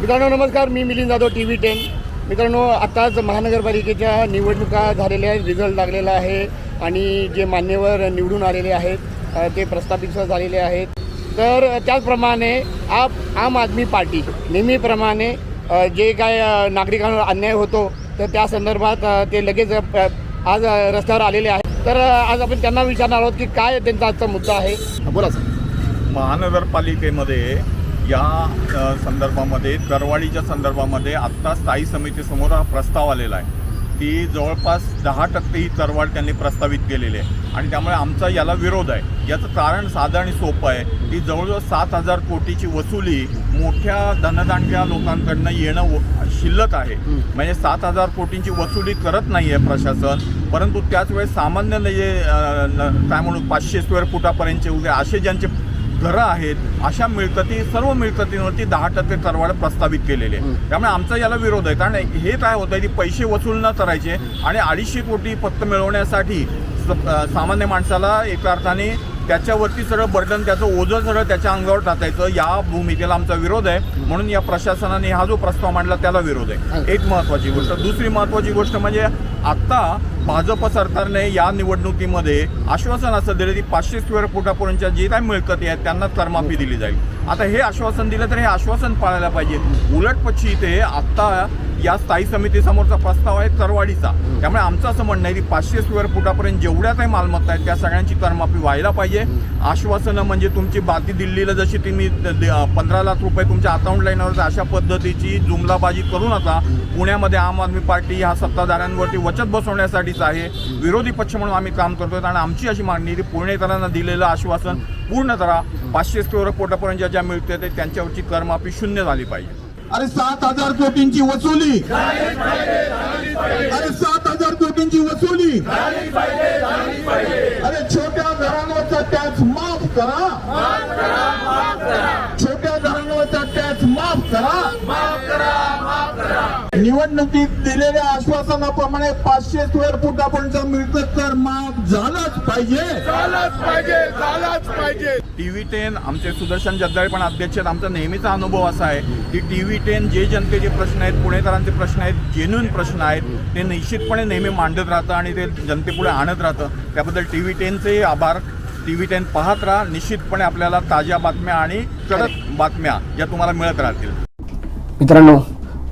मित्रांनो नमस्कार. मी Milind Jadhav T V ten मित्रांनो आताच महानगरपालिकेच्या निवडणुका झालेल्या आहेत रिझल्ट लागलेला आहे आणि जे मान्यवर निवडून आलेले आहेत ते प्रस्थापित झालेले आहेत. तर त्याचप्रमाणे आप आम आदमी पार्टी नेहमीप्रमाणे जे काय नागरिकांवर अन्याय होतो तर त्या संदर्भात ते लगेच आज रस्त्यावर आलेले आहेत. तर आज आपण त्यांना विचारणार आहोत की काय त्यांचा आजचा मुद्दा आहे. बोला सर. महानगरपालिकेमध्ये या अ, संदर्भामध्ये दरवाढीच्या संदर्भामध्ये आत्ता स्थायी समितीसमोर हा प्रस्ताव आलेला आहे. की जवळपास दहा टक्के ही करवाढ त्यांनी प्रस्तावित केलेली आहे. आणि त्यामुळे आमचा याला विरोध आहे. याचं कारण साधं आणि सोपं आहे की जवळजवळ सात हजार कोटीची वसुली मोठ्या धनदांडक्या लोकांकडनं येणं शिल्लक आहे. म्हणजे सात हजार कोटींची वसुली करत नाही आहे प्रशासन परंतु त्याच वेळेस सामान्य जे न- काय म्हणू पाचशे स्क्वेअर फुटापर्यंतचे वगैरे असे ज्यांचे घरं आहेत अशा मिळकती सर्व मिळकतींवरती दहा टक्के करवाढ प्रस्तावित केलेली आहे. त्यामुळे आमचा याला विरोध आहे. कारण हे काय होतं की पैसे वसूल न करायचे आणि अडीचशे कोटी फक्त मिळवण्यासाठी सामान्य माणसाला एका अर्थाने त्याच्यावरती सगळं बर्डन त्याचं ओझं सगळं त्याच्या अंगावर टाकायचं या भूमिकेला आमचा विरोध आहे. म्हणून या प्रशासनाने हा जो प्रस्ताव मांडला त्याला विरोध आहे. एक महत्त्वाची गोष्ट. दुसरी महत्त्वाची गोष्ट म्हणजे आत्ता भाजप सरकारने या निवडणुकीमध्ये आश्वासन असं दिलं की पाचशे स्क्वेअर फुटापर्यंतच्या जे काही मिळकती आहेत त्यांना करमाफी दिली जाईल. आता हे आश्वासन दिलं तर हे आश्वासन पाळायला पाहिजे. उलटपक्षी इथे आत्ता या स्थायी समितीसमोरचा प्रस्ताव आहे करवाडीचा त्यामुळे आमचं असं म्हणणं आहे की पाचशे स्क्वेअर फुटापर्यंत जेवढ्या काही मालमत्ता आहेत त्या सगळ्यांची करमाफी व्हायला पाहिजे. आश्वासनं म्हणजे तुमची बाकी दिल्लीला जशी तुम्ही पंधरा लाख रुपये तुमच्या अकाउंट लाईनवर अशा पद्धतीची जुमलाबाजी करू नका. पुण्यामध्ये आम आदमी पार्टी ह्या सत्ताधाऱ्यांवरती वचत बसवण्यासाठीच आहे. विरोधी पक्ष म्हणून आम्ही काम करतोय आणि आमची अशी मागणी की पुणेकरांना दिलेलं आश्वासन पूर्ण करा. पाचशे स्क्वेअर फुटापर्यंत ज्या मिळते ते त्यांच्यावरची करमाफी शून्य झाली पाहिजे. अरे सात हजार कोटींची वसुली. अरे सात हजार कोटींची वसुली. अरे छोट्या घरांवरचा टॅक्स माफ करा. छोट्या घरांवरचा टॅक्स माफ करा. निवडणुकीत दिलेल्या आश्वासनाप्रमाणे पाचशे स्क्वेअर फुटापर्यंत मिळकत कर माफ झालाच पाहिजे. टी व्ही टेन आमचे सुदर्शन जगदाळे पण अध्यक्ष आहेत. आमचा नेहमीचा अनुभव असा आहे की टी व्ही टेन जे जनतेचे प्रश्न आहेत पुणेकरांचे प्रश्न आहेत जेन्युन प्रश्न आहेत ते निश्चितपणे नेहमी मांडत राहतं आणि ते जनतेपुढे आणत राहतं. त्याबद्दल टी व्ही टेनचे आभार. टी व्ही टेन पाहत राहा. निश्चितपणे आपल्याला ताज्या बातम्या आणि कडक बातम्या या तुम्हाला मिळत राहतील. मित्रांनो